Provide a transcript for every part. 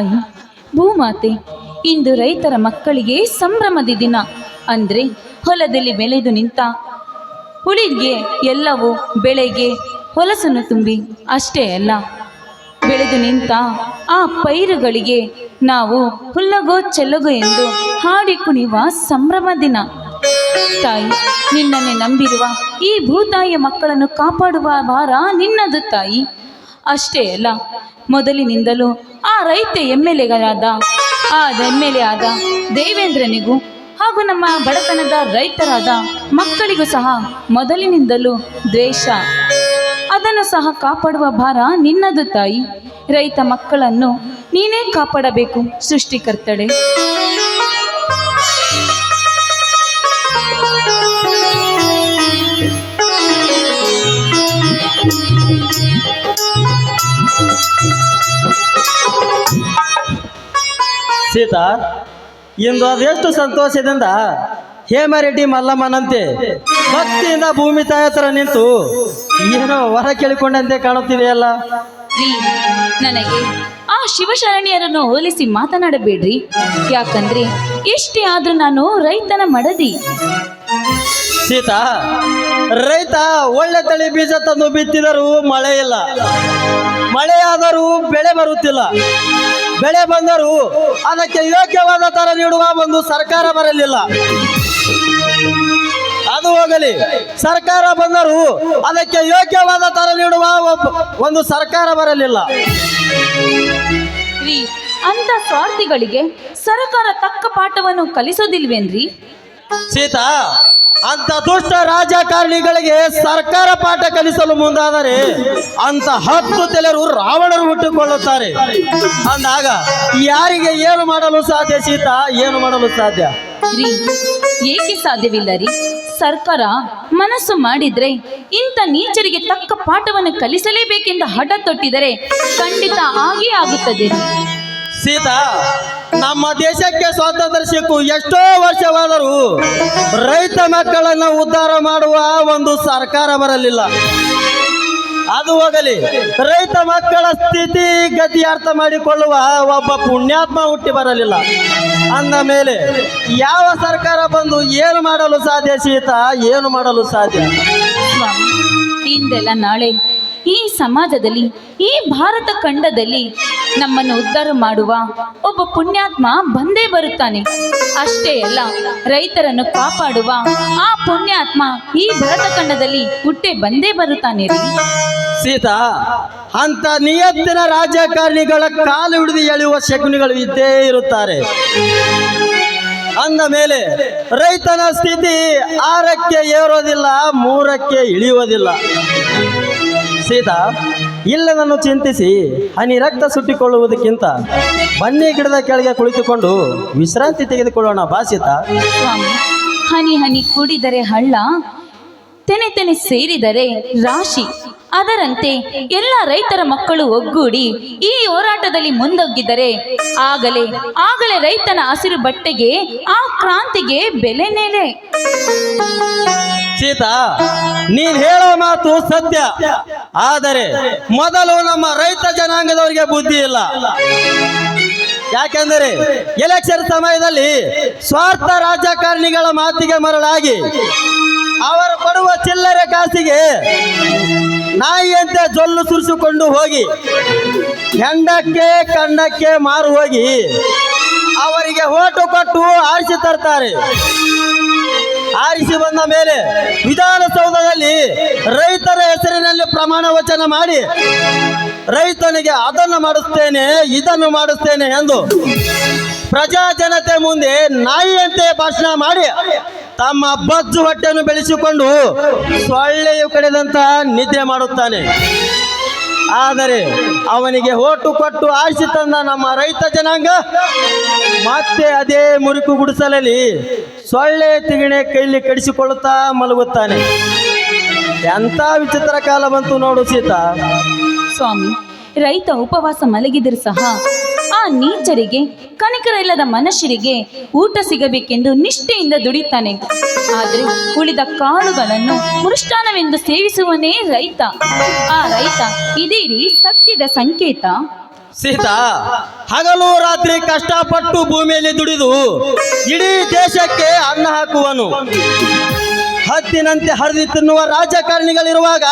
ತಾಯಿ ಭೂಮಾತೆ, ಇಂದು ರೈತರ ಮಕ್ಕಳಿಗೆ ಸಂಭ್ರಮದ ದಿನ. ಅಂದರೆ, ಹೊಲದಲ್ಲಿ ಬೆಳೆದು ನಿಂತ ಹುಳಿಗೆ ಎಲ್ಲವೂ ಬೆಳೆಗೆ ಹೊಲಸನ್ನು ತುಂಬಿ, ಅಷ್ಟೇ ಅಲ್ಲ, ಬೆಳೆದು ನಿಂತ ಆ ಪೈರುಗಳಿಗೆ ನಾವು ಹುಲ್ಲಗೋ ಚೆಲ್ಲಗೋ ಎಂದು ಹಾಡಿ ಕುಣಿಯುವ ಸಂಭ್ರಮ ದಿನ. ತಾಯಿ, ನಿನ್ನನ್ನೇ ನಂಬಿರುವ ಈ ಭೂತಾಯಿಯ ಮಕ್ಕಳನ್ನು ಕಾಪಾಡುವ ವಾರ ನಿನ್ನದು ತಾಯಿ. ಅಷ್ಟೇ ಅಲ್ಲ, ಮೊದಲಿನಿಂದಲೂ ಆ ರೈತ ಎಂ ಎಲ್ ಎಗಳಾದ ಆ ಎಂ ಎಲ್ ಎ ಆದ ದೇವೇಂದ್ರನಿಗೂ ಹಾಗೂ ನಮ್ಮ ಬಡತನದ ರೈತರಾದ ಮಕ್ಕಳಿಗೂ ಸಹ ಮೊದಲಿನಿಂದಲೂ ದ್ವೇಷ. ಅದನ್ನು ಸಹ ಕಾಪಾಡುವ ಭಾರ ನಿನ್ನದು ತಾಯಿ. ರೈತ ಮಕ್ಕಳನ್ನು ನೀನೇ ಕಾಪಾಡಬೇಕು ಸೃಷ್ಟಿಕರ್ತಡೆ ಸೀತಾ ಇಂದು ಅದೆಷ್ಟು ಸಂತೋಷದಿಂದ ಹೇಮರೆಡ್ಡಿ ಮಲ್ಲಮ್ಮನಂತೆ ಭಕ್ತಿಯಿಂದ ಭೂಮಿ ತಾಯ ಹತ್ರ ನಿಂತು ಏನೋ ವರ ಕೇಳಿಕೊಂಡಂತೆ ಕಾಣುತ್ತಿದೆಯಲ್ಲ ನನಗೆ ಆ ಶಿವಶರಣಿಯರನ್ನು ಹೋಲಿಸಿ ಮಾತನಾಡಬೇಡ್ರಿ. ಯಾಕಂದ್ರೆ ಇಷ್ಟೇ ಆದ್ರೂ ನಾನು ರೈತನ ಮಡದಿ. ಸೀತಾ ರೈತ ಒಳ್ಳೆ ತಳಿ ಬೀಜ ತಂದು ಬಿತ್ತಿದರೂ ಮಳೆ ಇಲ್ಲ. ಮಳೆಯಾದರೂ ಬೆಳೆ ಬರುತ್ತಿಲ್ಲ. ಬೆಳೆ ಬಂದರೂ ಅದಕ್ಕೆ ಯೋಗ್ಯವಾದ ತರ ನೀಡುವ ಒಂದು ಸರ್ಕಾರ ಬರಲಿಲ್ಲ. ಅದು ಹೋಗಲಿ. ಸರ್ಕಾರ ಬಂದರೂ ಅದಕ್ಕೆ ಯೋಗ್ಯವಾದ ತರ ನೀಡುವ ಒಂದು ಸರ್ಕಾರ ಬರಲಿಲ್ಲ. ಅಂತ ಸ್ವಾರ್ಥಿಗಳಿಗೆ ಸರ್ಕಾರ ತಕ್ಕ ಪಾಠವನ್ನು ಕಲಿಸೋದಿಲ್ವೇನ್ರಿ? ಸೀತಾ ಅಂತ ದುಷ್ಟ ರಾಜಕಾರಣಿಗಳಿಗೆ ಸರ್ಕಾರ ಪಾಠ ಕಲಿಸಲು ಮುಂದಾದರೆ ಅಂತ ಹತ್ತು ತೆಲರು ರಾವಣರು ಹುಟ್ಟಿಕೊಳ್ಳುತ್ತಾರೆ. ಅಂದಾಗ ಯಾರಿಗೆ ಏನು ಮಾಡಲು ಸಾಧ್ಯ ಸೀತಾ? ಏನು ಮಾಡಲು ಸಾಧ್ಯ? ರೀ ಏಕೆ ಸಾಧ್ಯವಿಲ್ಲ ರೀ? ಸರ್ಕಾರ ಮನಸ್ಸು ಮಾಡಿದ್ರೆ ಇಂಥ ನೀಚರಿಗೆ ತಕ್ಕ ಪಾಠವನ್ನು ಕಲಿಸಲೇಬೇಕೆಂದು ಹಠ ತೊಟ್ಟಿದರೆ ಖಂಡಿತ ಆಗೇ ಆಗುತ್ತದೆ ಸೀತಾ ನಮ್ಮ ದೇಶಕ್ಕೆ ಸ್ವಾತಂತ್ರ್ಯ ಸಿಕ್ಕು, ಎಷ್ಟೋ ವರ್ಷವಾದರೂ ರೈತ ಮಕ್ಕಳನ್ನ ಉದ್ಧಾರ ಮಾಡುವ ಒಂದು ಸರ್ಕಾರ ಬರಲಿಲ್ಲ. ಅದು ಹೋಗಲಿ, ರೈತ ಮಕ್ಕಳ ಸ್ಥಿತಿ ಗತಿ ಅರ್ಥ ಮಾಡಿಕೊಳ್ಳುವ ಒಬ್ಬ ಪುಣ್ಯಾತ್ಮ ಹುಟ್ಟಿ ಬರಲಿಲ್ಲ. ಅಂದ ಮೇಲೆ ಯಾವ ಸರ್ಕಾರ ಬಂದು ಏನು ಮಾಡಲು ಸಾಧ್ಯ ಸೀತಾ? ಏನು ಮಾಡಲು ಸಾಧ್ಯ? ಹಿಂದೆಲ್ಲ ನಾಳೆ ಈ ಸಮಾಜದಲ್ಲಿ, ಈ ಭಾರತ ಖಂಡದಲ್ಲಿ ನಮ್ಮನ್ನು ಉದ್ಧಾರ ಮಾಡುವ ಒಬ್ಬ ಪುಣ್ಯಾತ್ಮ ಬಂದೇ ಬರುತ್ತಾನೆ. ಅಷ್ಟೇ ಅಲ್ಲ, ರೈತರನ್ನು ಕಾಪಾಡುವ ಆ ಪುಣ್ಯಾತ್ಮ ಈ ಭಾರತ ಖಂಡದಲ್ಲಿ ಹುಟ್ಟೆ ಬಂದೇ ಬರುತ್ತಾನೆ ರೀ. ಸೀತಾ, ಅಂತ ನಿಯತ್ತಿನ ರಾಜಕಾರಣಿಗಳ ಕಾಲು ಹಿಡಿದು ಎಳೆಯುವ ಶಕುನಿಗಳು ಇದ್ದೇ ಇರುತ್ತಾರೆ. ಅಂದ ಮೇಲೆ, ರೈತನ ಸ್ಥಿತಿ ಆರಕ್ಕೆ ಏರೋದಿಲ್ಲ, ಮೂರಕ್ಕೆ ಇಳಿಯುವುದಿಲ್ಲ. ಸೀತಾ ಇಲ್ಲದನ್ನು ಚಿಂತಿಸಿ ಹನಿ ರಕ್ತ ಸುಟ್ಟಿಕೊಳ್ಳುವುದಕ್ಕಿಂತ ಬನ್ನಿ ಗಿಡದ ಕೆಳಗೆ ಕುಳಿತುಕೊಂಡು ವಿಶ್ರಾಂತಿ ತೆಗೆದುಕೊಳ್ಳೋಣ ಬಾ ಸೀತಾ. ಸ್ವಾಮಿ ಹನಿ ಹನಿ ಕುಡಿದರೆ ಹಳ್ಳ ತೆನೆ ತೆನೆ ಸೇರಿದರೆ ರಾಶಿ. ಅದರಂತೆ ಎಲ್ಲ ರೈತರ ಮಕ್ಕಳು ಒಗ್ಗೂಡಿ ಈ ಹೋರಾಟದಲ್ಲಿ ಮುಂದೊಗ್ಗಿದರೆ ಆಗಲೇ ಆಗಲೇ ರೈತನ ಹಸಿರು ಬಟ್ಟೆಗೆ ಆ ಕ್ರಾಂತಿಗೆ ಬೆಲೆ ನೆಲೆ. ಸೀತಾ ನೀನ್ ಹೇಳೋ ಮಾತು ಸತ್ಯ. ಆದರೆ ಮೊದಲು ನಮ್ಮ ರೈತ ಜನಾಂಗದವರಿಗೆ ಬುದ್ಧಿ ಇಲ್ಲ. ಯಾಕೆಂದರೆ ಎಲೆಕ್ಷನ್ ಸಮಯದಲ್ಲಿ ಸ್ವಾರ್ಥ ರಾಜಕಾರಣಿಗಳ ಮಾತಿಗೆ ಮರಳಾಗಿ ಅವರು ಕೊಡುವ ಚಿಲ್ಲರೆ ಕಾಸಿಗೆ ನಾಯಿಯಂತೆ ಜೊಲ್ಲು ಸುರಿಸಿಕೊಂಡು ಹೋಗಿ, ಹೆಂಡಕ್ಕೆ ಕಂಡಕ್ಕೆ ಮಾರು ಹೋಗಿ ಅವರಿಗೆ ಓಟು ಕೊಟ್ಟು ಆರಿಸಿ ತರ್ತಾರೆ. ಆರಿಸಿ ಬಂದ ಮೇಲೆ ರೈತರ ಹೆಸರಿನಲ್ಲಿ ಪ್ರಮಾಣ ವಚನ ಮಾಡಿ ರೈತನಿಗೆ ಅದನ್ನು ಮಾಡಿಸ್ತೇನೆ, ಇದನ್ನು ಮಾಡಿಸ್ತೇನೆ ಎಂದು ಪ್ರಜಾ ಜನತೆ ಮುಂದೆ ನಾಯಿಯಂತೆ ಭಾಷಣ ಮಾಡಿ ತಮ್ಮ ಬಜ್ಜು ಹೊಟ್ಟೆಯನ್ನು ಬೆಳೆಸಿಕೊಂಡು ಸೊಳ್ಳೆಯು ಕಡಿದಂತ ನಿದ್ರೆ ಮಾಡುತ್ತಾನೆ. ಆದರೆ ಅವನಿಗೆ ಓಟು ಕೊಟ್ಟು ಆರಿಸಿ ತಂದ ನಮ್ಮ ರೈತ ಜನಾಂಗ ಮತ್ತೆ ಅದೇ ಮುರುಕು ಗುಡಿಸಲಲ್ಲಿ ಸೊಳ್ಳೆ ತಿಗಣೆ ಕೈಲಿ ಕಡಿಸಿಕೊಳ್ಳುತ್ತಾ ಮಲಗುತ್ತಾನೆ. ಎಂಥ ವಿಚಿತ್ರ ಕಾಲ ಬಂತು ನೋಡು ಸೀತಾ. ಸ್ವಾಮಿ ರೈತ ಉಪವಾಸ ಮಲಗಿದರೂ ಸಹ ಆ ನೀಚರಿಗೆ ಕನಿಕರ ಇಲ್ಲದ ಮನುಷ್ಯರಿಗೆ ಊಟ ಸಿಗಬೇಕೆಂದು ನಿಷ್ಠೆಯಿಂದ ದುಡಿತಾನೆ. ಆದರೆ ಉಳಿದ ಕಾಳುಗಳನ್ನು ಮೃಷ್ಟಾನವೆಂದು ಸೇವಿಸುವನೇ ರೈತ. ಆ ರೈತ ಇದೀರಿ ಸತ್ಯದ ಸಂಕೇತ? ಸೀತಾ, ಹಗಲು ರಾತ್ರಿ ಕಷ್ಟಪಟ್ಟು ಭೂಮಿಯಲ್ಲಿ ದುಡಿದು ಇಡೀ ದೇಶಕ್ಕೆ ಅನ್ನ ಹಾಕುವನು. ಹತ್ತಿನಂತೆ ಹರಿದು ತಿನ್ನುವ ರಾಜಕಾರಣಿಗಳಿರುವಾಗ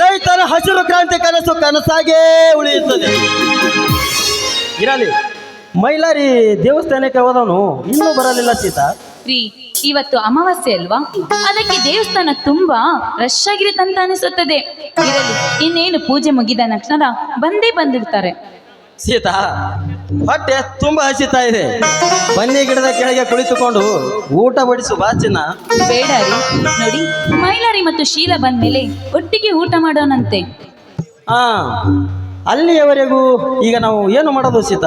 ರೈತರ ಹಸಿರು ಕ್ರಾಂತಿ ಕನಸು ಕನಸಾಗೇ ಉಳಿಯುತ್ತದೆ. ಇರಲಿ. ಮೈಲಾರಿ ದೇವಸ್ಥಾನಕ್ಕೆ ಹೋದವನು ಇನ್ನೂ ಬರಲಿಲ್ಲ ಸೀತಾ. ರೀ ಇವತ್ತು ಅಮಾವಾಸ್ಯೆ ಅಲ್ವಾ? ಅದಕ್ಕೆ ದೇವಸ್ಥಾನ ತುಂಬಾ ರಶ್ ಆಗಿರುತ್ತಂತ ಅನಿಸುತ್ತದೆ. ಇರಲಿ ಇನ್ನೇನು ಪೂಜೆ ಮುಗಿದ ನಕ್ಷಣ ಬಂದೇ ಬಂದಿರ್ತಾರೆ. ಸೀತಾ ಹೊಟ್ಟೆ ತುಂಬಾ ಹಸಿತಾ ಇದೆ. ಬನ್ನಿ ಗಿಡದ ಕೆಳಗೆ ಕುಳಿತುಕೊಂಡು ಊಟ ಬಡಿಸು ಬಾಚಿನ. ಬೇಡ ರೀ. ನೋಡಿ ಮೈಲಾರಿ ಮತ್ತು ಶೀಲ ಬಂದ್ಮೇಲೆ ಒಟ್ಟಿಗೆ ಊಟ ಮಾಡೋಣಂತೆ. ಹಾ ಅಲ್ಲಿಯವರೆಗೂ ಈಗ ನಾವು ಏನು ಮಾಡೋದು ಸೀತ?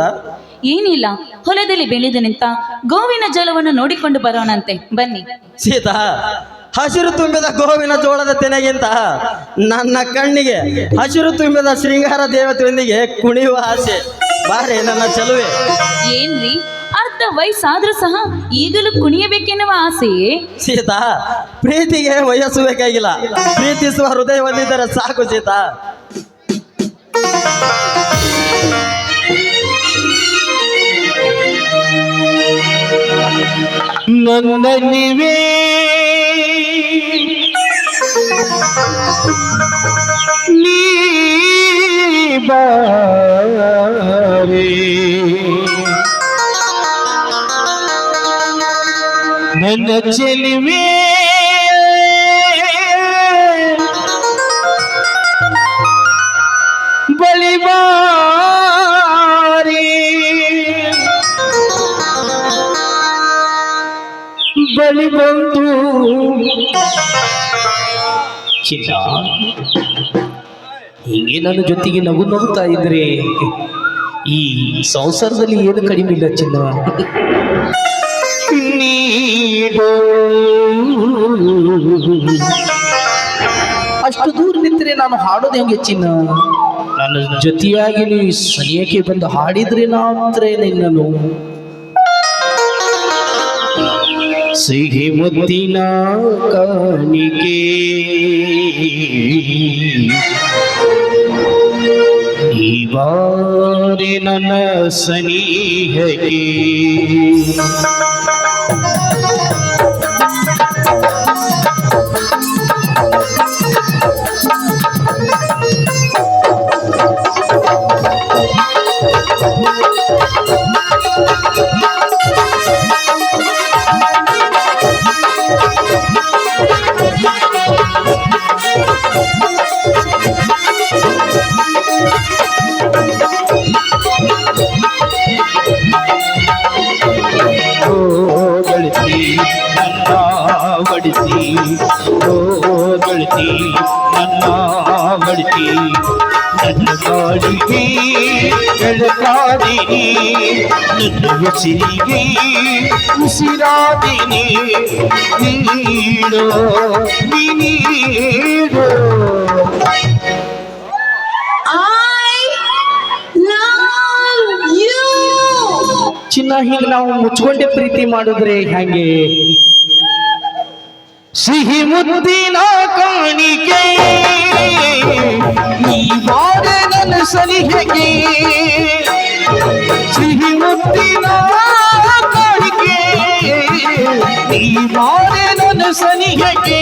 ಏನಿಲ್ಲ ಹೊಲದಲ್ಲಿ ಬೆಳೆದು ನಿಂತ ಗೋವಿನ ಜಲವನ್ನು ನೋಡಿಕೊಂಡು ಬರೋಣಂತೆ. ಬನ್ನಿ. ಸೀತಾ ಹಸಿರು ತುಂಬಿದ ಗೋವಿನ ಜೋಳದ ತೆನೆಗಿಂತ ನನ್ನ ಕಣ್ಣಿಗೆ ಹಸಿರು ತುಂಬಿದ ಶೃಂಗಾರ ದೇವತೆಯೊಂದಿಗೆ ಕುಣಿಯುವ ಆಸೆ. ಬಾರೆ ನನ್ನ ಚಲುವೆ. ಏನ್ರಿ? ಅರ್ಧ ವಯಸ್ಸಾದ್ರೂ ಸಹ ಈಗಲೂ ಕುಣಿಯಬೇಕೆನ್ನುವ ಆಸೆಯೇ? ಸೀತಾ ಪ್ರೀತಿಗೆ ವಯಸ್ಸು ಬೇಕಾಗಿಲ್ಲ. ಪ್ರೀತಿಸುವ ಹೃದಯ ಹೊಂದಿದ್ದರೆ ಸಾಕು ಸೀತಾ. ನೊಂದನಿವೆ ನೀ ಬಾರೆ. ನನ್ನ ಚೆಲುವೆ. ಬಳಿಬಾರಿ ಬಳಿ ಬಂದು ಚಿನ್ನ. ಹೀಗೆ ನನ್ನ ಜೊತೆಗೆ ನಗು ನಗುತ್ತಾ ಇದ್ರೆ ಈ ಸಂಸಾರದಲ್ಲಿ ಏನು ಕಡಿಮೆ ಇಲ್ಲ ಚಿನ್ನ? ಅಷ್ಟು ದೂರ ನಿಂತರೆ ನಾನು ಹಾಡೋದು ಹೆಂಗೆ ಚಿನ್ನ? ನನ್ನ ಜೊತೆಯಾಗಿ ನೀವು ಸನಿಯಕ್ಕೆ ಬಂದು ಹಾಡಿದ್ರೆ ನಾತ್ರ ನಿನ್ನನು ಸಿಹಿ ಮುದ್ದಿನ ಕಾಣಿಕೆ. ಬಾರಿ ನನ್ನ ಸನಿಹಕ್ಕೆ. ಬೆಳಕಾದಿನಿ ನನ್ನ ಉಸಿರಿಗೆ ಉಸಿರಾದಿನಿ ನೀಡೋ ನೀಡೋ. ಚಿನ್ನ ಹಿಂಗೆ ನಾವು ಮುಚ್ಕೊಂಡೆ ಪ್ರೀತಿ ಮಾಡಿದ್ರೆ ಹೆಂಗೆ? ಸಿಹಿ ಮುದ್ದಿನ ಕಾಣಿಕೆ ಈ ಬಾರೆ ನನ್ನ ಸಲಿಗೆಗೆ ಸಿಹಿ ಮುದ್ದಿನ ಕಾಣಿಕೆ ಈ ಬಾರೆ ನನ್ನ ಸಲಿಗೆಗೆ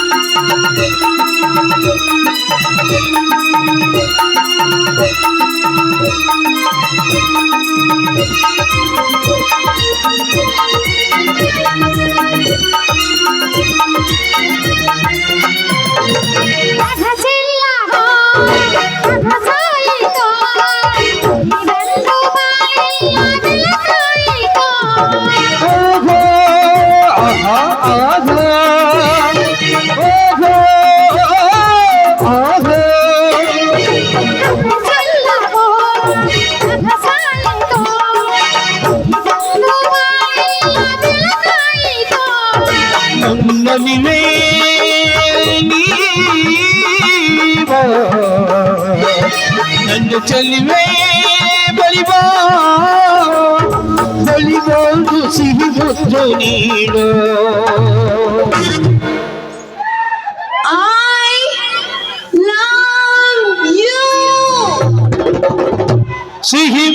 Thank you. ಸಿಹಿ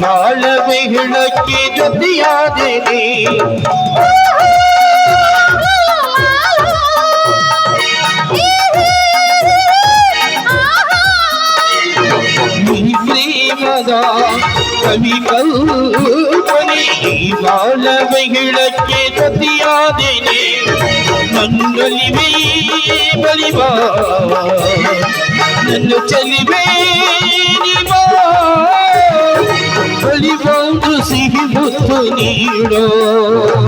ಬಾಳವೆ ಹೇಳಕ್ಕೆ ಜೊತೆಯಾದಿರಿ ಪ್ರೇಮದ ಕವಿ ಕಲ್ಪನೆ ಬಾಳವೆ ಹೇಳಕ್ಕೆ ಜೊತೆಯಾದೇನೆ ನನ್ನೊಲಿವೆ ಬಲಿವಾ ನನ್ನ ಚಲಿವೆ ನಿಬಾ ಬಲಿಬಂದು ಸಿಹಿ ಮುತ್ತು ನೀಡೋ